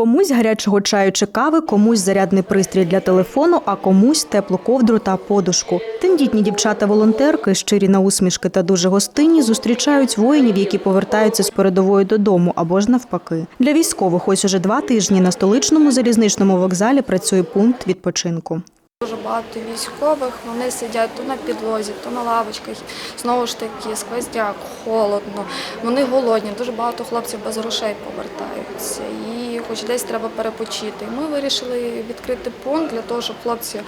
Комусь гарячого чаю чи кави, комусь зарядний пристрій для телефону, а комусь теплу ковдру та подушку. Тендітні дівчата-волонтерки, щирі на усмішки та дуже гостинні, зустрічають воїнів, які повертаються з передової додому або ж навпаки. Для військових ось уже два тижні на столичному залізничному вокзалі працює пункт відпочинку. Багато військових, вони сидять то на підлозі, то на лавочках. Знову ж таки, сквоздяк, холодно. Вони голодні. Дуже багато хлопців без грошей повертаються. І хоч десь треба перепочити. Ми вирішили відкрити пункт для того, щоб хлопці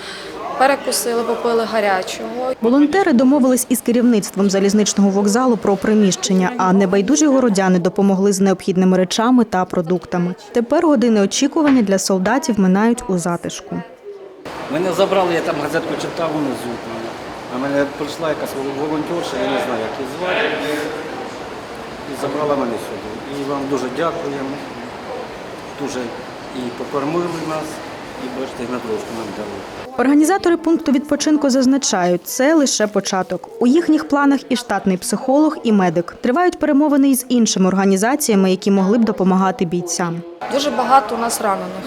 перекусили, попили гарячого. Волонтери домовились із керівництвом залізничного вокзалу про приміщення, а небайдужі городяни допомогли з необхідними речами та продуктами. Тепер години очікування для солдатів минають у затишку. Мене забрали, я там газетку читав унизу. А мене прийшла якась волонтерша, я не знаю, як її звати. І забрала мене сюди. І вам дуже дякуємо. Дуже і покормили нас, і бачите, на трошку нам дали. Організатори пункту відпочинку зазначають, це лише початок. У їхніх планах і штатний психолог, і медик. Тривають перемовини із іншими організаціями, які могли б допомагати бійцям. Дуже багато у нас ранених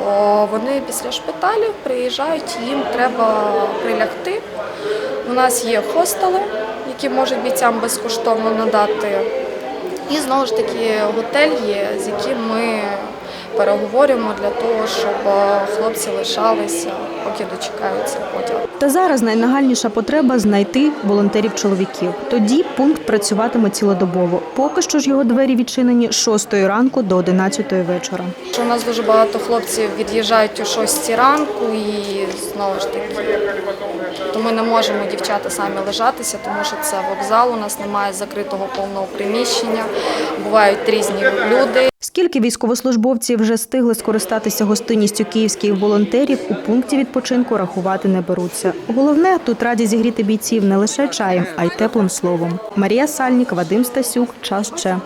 Тобто вони після шпиталю приїжджають, їм треба прилягти. У нас є хостели, які можуть бійцям безкоштовно надати. І знову ж таки готель є, з яким ми переговорюємо для того, щоб е, хлопці лишалися, поки дочекаються потягу. Та зараз найнагальніша потреба знайти волонтерів-чоловіків. Тоді пункт працюватиме цілодобово. Поки що ж його двері відчинені з 6 ранку до 11 вечора. У нас дуже багато хлопців від'їжджають о 6 ранку і знову ж таки, то ми не можемо дівчата самі лежатися, тому що це вокзал, у нас немає закритого повного приміщення, бувають різні люди. Скільки військовослужбовці вже встигли скористатися гостинністю київських волонтерів, у пункті відпочинку рахувати не беруться. Головне тут раді зігріти бійців не лише чаєм, а й теплим словом. Марія Сальнік, Вадим Стасюк, час Че.